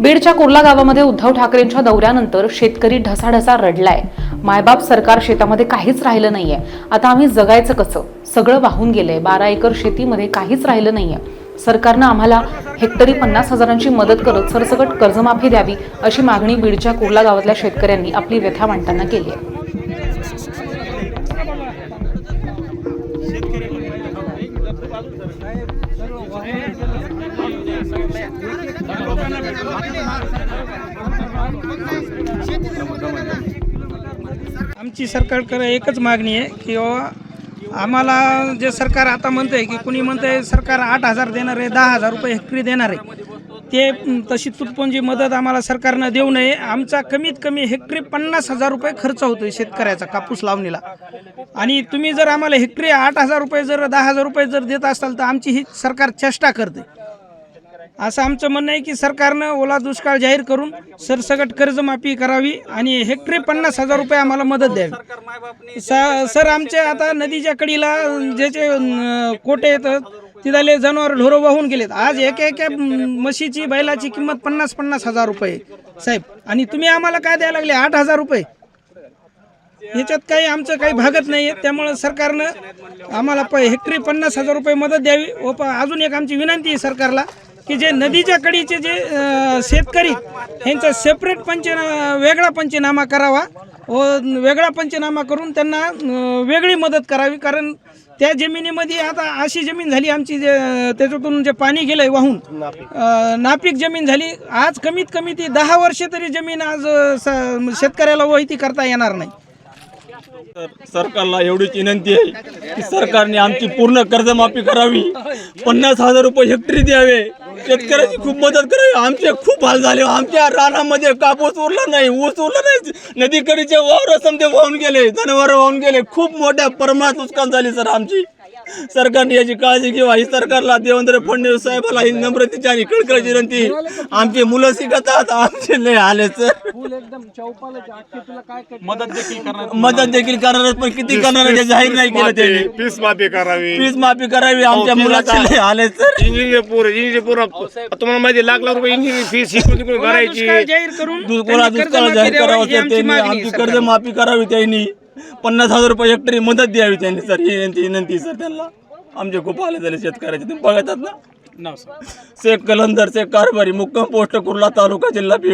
बीडच्या कुर्ला गावामध्ये उद्धव ठाकरेंच्या दौऱ्यानंतर शेतकरी ढसाढसा रडलाय. मायबाप सरकार शेतामध्ये काहीच राहिलं नाहीये. आता आम्ही जगायचं कसं? सगळं वाहून गेलंय. बारा एकर शेतीमध्ये काहीच राहिलं नाहीये. सरकारनं आम्हाला हेक्टरी पन्नास हजारांची मदत करत सरसकट कर्जमाफी द्यावी अशी मागणी बीडच्या कुर्ला गावातल्या शेतकऱ्यांनी आपली व्यथा मांडताना केली आहे. आमची सरकारकडे एकच मागणी आहे की बाबा आम्हाला जे सरकार आता म्हणतंय की कुणी म्हणतंय सरकार आठ हजार देणार आहे दहा हजार रुपये हेक्टरी देणार आहे. ते तशी तुटपुंजी मदत आम्हाला सरकारनं देऊ नये. आमचा कमीत कमी हेक्टरी पन्नास हजार रुपये खर्च होतोय शेतकऱ्याचा कापूस लावणीला. आणि तुम्ही जर आम्हाला हेक्टरी आठ हजार रुपये जर दहा हजार रुपये जर देत असाल तर आमची ही सरकार चेष्टा करते. असं आमचं म्हणणं आहे की सरकारनं ओला दुष्काळ जाहीर करून सरसकट कर्जमाफी करावी आणि हेक्टरी पन्नास हजार रुपये आम्हाला मदत द्यावी. स- सर आमच्या आता नदीच्या कडीला ज्याचे जे कोटे येतात तिथले जनावर ढोरं वाहून गेलेत. आज एक एक म्हशीची बैलाची किंमत पन्नास पन्नास हजार रुपये. साहेब आणि तुम्ही आम्हाला काय द्यायला लागले? आठ हजार रुपये. याच्यात काही आमचं काही भागत नाही आहे त्यामुळं सरकारनं आम्हाला प हेक्टरी पन्नास हजार रुपये मदत द्यावी. व प अजून एक आमची विनंती आहे सरकारला की जे नदीच्या कडीचे जे शेतकरी ह्यांचा सेपरेट पंचना वेगळा पंचनामा करावा. व वेगळा पंचनामा करून त्यांना वेगळी मदत करावी. कारण त्या जमिनीमध्ये आता अशी जमीन झाली आमची जे त्याच्यातून जे पाणी गेलंय वाहून नापीक. जमीन झाली. आज कमीत कमी ती दहा वर्षे तरी जमीन आज शेतकऱ्याला वहिती करता येणार नाही. तर सरकारला एवढीच विनंती आहे की सरकारने आमची पूर्ण कर्जमाफी करावी. पन्नास हजार रुपये हेक्टरी द्यावे. शेतकऱ्याची खूप मदत करावी आमचे खूप हाल झाले. आमच्या रानामध्ये कापूस उरला नाही ऊस उरला नाही. नदीकडीचे वावर समजे वाहून गेले जनावर वाहून गेले. खूप मोठ्या प्रमाणात नुकसान झाली सर आमची. सरकारने याची काळजी घ्यावी. ही सरकारला देवेंद्र फडणवीस साहेबाला ही नम्रतेची आणि कळकळीची विनंती. आमची मुलं शिकतात आमचे लय आले सर. मदत देखील करणार. मदत देखील करणार पण किती करणार ते जाहीर नाही केलं त्यांनी. फीस माफी करावी. फीस माफी करावी आमच्या फीस मुलाचे लय आले सर. इंजिनियर पोर इंजिनियर पोर. तुम्हाला माहिती लाख लाख रुपये इंजिनियर फीस तिकडून भरायची. दुष्काळ जाहीर करून दुष्काळा जाहीर करावं ही सर आमची त्यांनी आमची. कर्ज माफी करावी त्यांनी. पन्नास हजार रुपये हेक्टरी मदत द्यावी त्यांनी सर. ही विनंती विनंती सर त्यांना. आमचे खूप आले झाले शेतकऱ्याचे. तुम्ही बघतात ना? नाव सर. शेख कलंदर शेख कारभारी मुक्काम पोस्ट कुर्ला तालुका जिल्हा बीड.